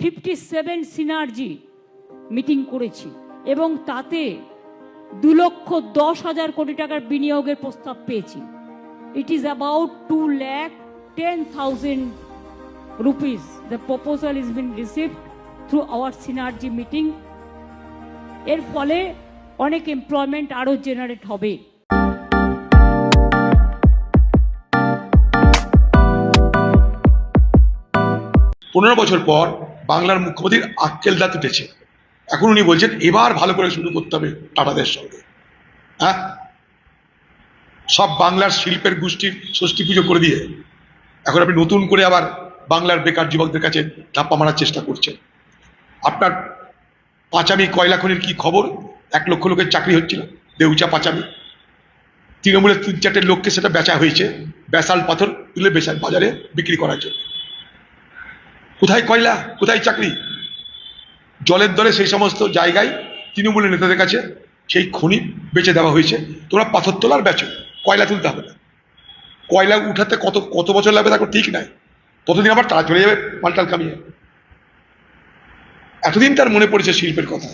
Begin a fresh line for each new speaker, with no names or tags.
Fifty seven synergy meeting করেছি এবং তাতে দু লক্ষ দশ হাজার কোটি টাকার বিনিয়োগের প্রস্তাব পেয়েছি it is about two lakh ten thousand rupees. The proposal is been received through our synergy meeting. এর ফলে অনেক এমপ্লয়মেন্ট আরও জেনারেট হবে
পনেরো বছর পর বাংলার মুখ্যমন্ত্রীর আক্কেল দাঁত উঠেছে এখন উনি বলছেন, এবার ভালো করে শুরু করতে হবে টাটাদের সঙ্গে। হ্যাঁ? সব বাংলার শিল্পের গোষ্ঠীর ষষ্ঠী পুজো করে দিয়ে এখন আপনি নতুন করে আবার বাংলার বেকার যুবকদের কাছে ধাপ্পা মারার চেষ্টা করছেন। আপনার পাঁচামি কয়লা খনির কি খবর? এক লক্ষ লোকের চাকরি হচ্ছিল, দেউচা পাঁচামি। তৃণমূলের তিন চারটে লোককে সেটা বেচা হয়েছে, বেসাল পাথর তুলে বেচার বাজারে বিক্রি করার জন্য। কোথায় কয়লা? কোথায় চাকরি? জলের দলে সেই সমস্ত জায়গায় তৃণমূলের নেতাদের কাছে সেই খনি বেচে দেওয়া হয়েছে। তোমরা পাথর তোলার বেচো কয়লা তুলতে হবে না। কয়লা উঠাতে কত কত বছর লাগবে তারপর ঠিক নাই। ততদিন আবার তারা চলে যাবে মালটাল কামিয়ে। এতদিন তার মনে পড়েছে শিল্পের কথা।